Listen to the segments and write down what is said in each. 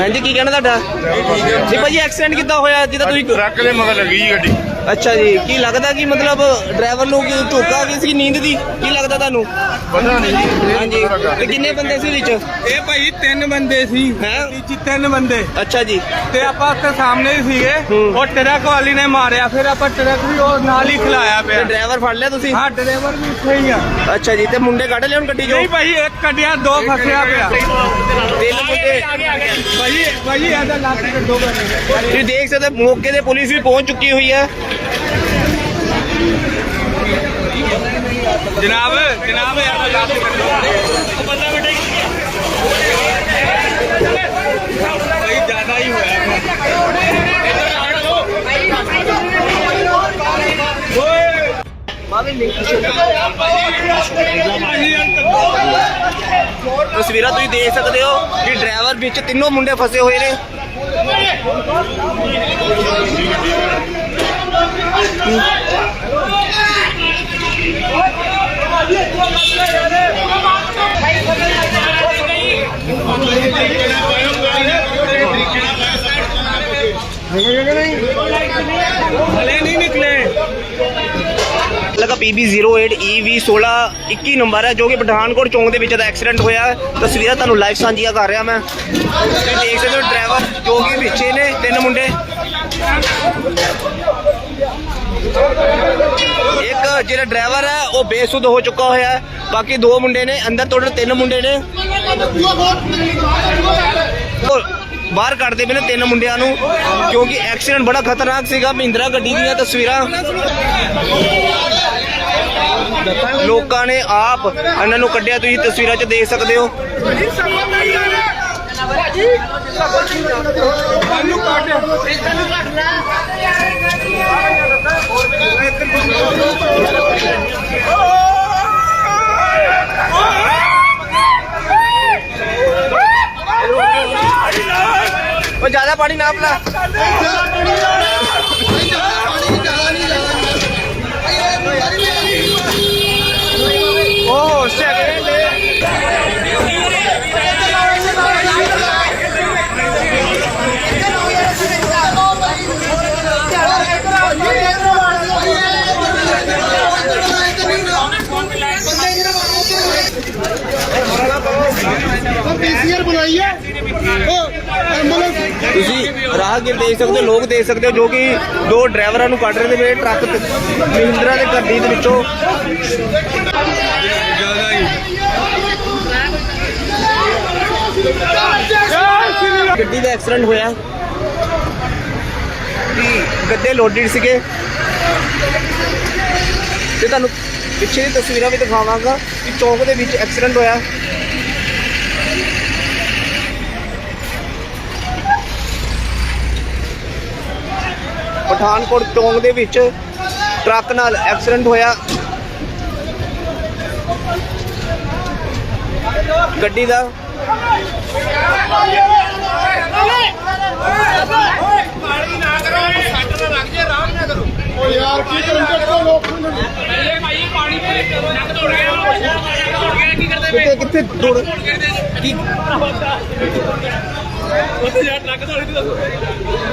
ਹਾਂਜੀ ਕੀ ਕਹਿਣਾ ਤੁਹਾਡਾ? ਜੀ। ਭਾਜੀ ਐਕਸੀਡੈਂਟ ਕਿੱਦਾਂ ਹੋਇਆ? ਜਿਹਦਾ ਤੁਸੀਂ ਟਰੱਕ ਦੇ ਮਗਰ ਲੱਗੀ ਜੀ ਗੱਡੀ। ਅੱਛਾ ਜੀ ਕੀ ਲੱਗਦਾ ਕਿ ਮਤਲਬ ਡਰਾਈਵਰ ਨੂੰ ਕੀ ਧੋਖਾ ਗਈ ਸੀ ਨੀਂਦ ਦੀ? ਕੀ ਲੱਗਦਾ ਤੁਹਾਨੂੰ? ਪਤਾ ਨਹੀਂ ਹਾਂਜੀ। ਤੇ ਕਿੰਨੇ ਬੰਦੇ ਸੀ ਵਿੱਚ? ਇਹ ਭਾਈ ਤਿੰਨ ਬੰਦੇ ਸੀ। ਹੈਂ? ਵਿੱਚ ਤਿੰਨ ਬੰਦੇ। ਅੱਛਾ ਜੀ। ਤੇ ਆਪਾਂ ਉੱਥੇ ਸਾਹਮਣੇ ਹੀ ਸੀਗੇ। ਹੂੰ। ਉਹ ਟਰੱਕ ਵਾਲੀ ਨੇ ਮਾਰਿਆ। ਫਿਰ ਆਪਾਂ ਟਰੱਕ ਵੀ ਉਹ ਨਾਲ ਹੀ ਖਿਲਾਇਆ ਤੇ ਪਿਆ ਡਰਾਈਵਰ ਫੜ ਲਿਆ ਤੁਸੀਂ? ਹਾਂ ਡਰਾਈਵਰ ਵੀ ਇੱਥੇ ਹੀ ਆ। ਅੱਛਾ ਜੀ ਤੇ ਮੁੰਡੇ ਕੱਢ ਲਿਆ ਹੁਣ ਗੱਡੀ ਚੋਂ? ਨਹੀਂ ਭਾਈ ਇੱਕ ਕੱਢਿਆ ਦੋ ਫਸਿਆ ਪਿਆ। ਤਿੰਨ ਮੁੰਡੇ। ਭਾਈ ਭਾਈ ਇਹਦਾ ਲੱਗ ਕੇ ਦੋ ਬੰਦੇ ਤੁਸੀਂ ਦੇਖ ਸਕਦੇ ਹੋ, ਮੌਕੇ ਤੇ ਪੁਲਿਸ ਵੀ ਪਹੁੰਚ ਚੁੱਕੀ ਹੋਈ ਹੈ। ਜਨਾਬ ਜਨਾਬ ਇਹਦਾ ਲੱਗ ਕੇ ਦੋ ਬੰਦਾ ਬੇਟੇ ਭਾਈ ਜ਼ਿਆਦਾ ਹੀ ਹੋਇਆ ਤਸਵੀਰਾਂ ਤੁਸੀਂ ਦੇਖ ਸਕਦੇ ਹੋ ਕਿ ਡਰਾਈਵਰ ਵਿੱਚ ਤਿੰਨੋਂ ਮੁੰਡੇ ਫਸੇ ਹੋਏ ਨੇ। ਹਲੇ ਨਹੀਂ ਨਿਕਲੇ ਲਗਾ PB08 EV16 21 ਨੰਬਰ ਹੈ, ਜੋ ਕਿ ਪਠਾਨਕੋਟ ਚੌਂਕ ਦੇ ਵਿੱਚ ਦਾ ਐਕਸੀਡੈਂਟ ਹੋਇਆ ਤਸਵੀਰਾਂ ਤੁਹਾਨੂੰ ਲਾਈਵ ਸਾਂਝੀਆਂ ਕਰ ਰਿਹਾ ਮੈਂ। ਤੁਸੀਂ ਦੇਖ ਸਕਦੇ ਹੋ ਡਰਾਈਵਰ ਜੋ ਕਿ ਵਿੱਚੇ ਨੇ, ਤਿੰਨ ਮੁੰਡੇ। ਜਿਹੜਾ ਡਰਾਈਵਰ ਹੈ ਉਹ ਬੇਸੁੱਧ ਹੋ ਚੁੱਕਾ ਹੋਇਆ ਹੈ ਬਾਕੀ ਦੋ ਮੁੰਡੇ ਨੇ ਅੰਦਰ ਟੋਟਲ ਤਿੰਨ ਮੁੰਡੇ ਨੇ ਬਾਹਰ ਕੱਢਦੇ ਪਏ ਨੇ ਤਿੰਨ ਮੁੰਡਿਆਂ ਨੂੰ ਕਿਉਂਕਿ ਐਕਸੀਡੈਂਟ ਬੜਾ ਖਤਰਨਾਕ ਸੀਗਾ ਮਹਿੰਦਰਾ ਗੱਡੀ ਦੀਆਂ ਤਸਵੀਰਾਂ ਲੋਕਾਂ ਨੇ ਆਪ ਇਹਨਾਂ ਨੂੰ ਕੱਢਿਆ ਤੁਸੀਂ ਤਸਵੀਰਾਂ 'ਚ ਦੇਖ ਸਕਦੇ ਹੋ ਉਹ ਜ਼ਿਆਦਾ ਪਾਣੀ ਨਾ ਪਲਾ। ਪੀਸੀਆਰ ਬਣਾਈ ਹੈ? ਉਹ ਐਂਬੂਲੈਂਸ ਤੁਸੀਂ ਰਾਹਗੀਰ ਦੇਖ ਸਕਦੇ ਹੋ, ਲੋਕ ਦੇਖ ਸਕਦੇ ਹੋ, ਜੋ ਕਿ ਦੋ ਡਰਾਈਵਰਾਂ ਨੂੰ ਕੱਢ ਰਹੇ ਨੇ ਟਰੱਕ ਤੇ ਮਹਿੰਦਰਾ ਦੇ ਗੱਡੀ ਦੇ ਵਿੱਚੋਂ। ਗੱਡੀ ਦਾ ਐਕਸੀਡੈਂਟ ਹੋਇਆ। ਗੱਦੇ ਗੱਡੇ ਲੋਡਡ ਸੀਗੇ। ਤੇ ਤੁਹਾਨੂੰ ਪਿੱਛੇ ਦੀ ਤਸਵੀਰਾਂ ਵੀ ਦਿਖਾਵਾਂਗਾ ਕਿ ਚੌਂਕ ਦੇ ਵਿੱਚ ਐਕਸੀਡੈਂਟ ਹੋਇਆ। ਪਠਾਨਕੋਟ ਚੌਂਕ ਦੇ ਵਿੱਚ ਟਰੱਕ ਨਾਲ ਐਕਸੀਡੈਂਟ ਹੋਇਆ। ਗੱਡੀ ਦਾ ਉਹ ਯਾਰ ਕੀ ਕਰਨ ਦੇ ਲੋਕ ਕਿੱਥੇ ਕਿੱਥੇ ਦੌੜ ਕੀ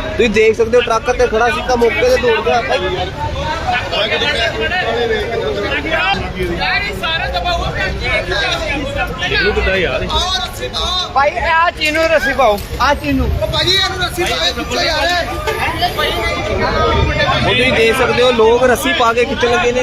ਤੁਸੀਂ ਦੇਖ ਸਕਦੇ ਹੋ ਟਰੱਕ ਤੇ ਖੜਾ ਸੀ ਤਾਂ ਮੌਕੇ ਤੇ ਦੌੜ ਗਿਆ ਭਾਈ ਆ ਚੀਨੂ ਰੱਸੀ ਪਾਓ ਆ ਚੀਨੂ ਭਾਜੀ ਇਹਨੂੰ ਰੱਸੀ ਪਾਏ ਪਿੱਛੇ ਯਾਰ ਉਹ ਤੁਸੀਂ ਦੇਖ ਸਕਦੇ ਹੋ ਲੋਕ ਰੱਸੀ ਪਾ ਕੇ ਖਿੱਚਣ ਲੱਗੇ ਨੇ।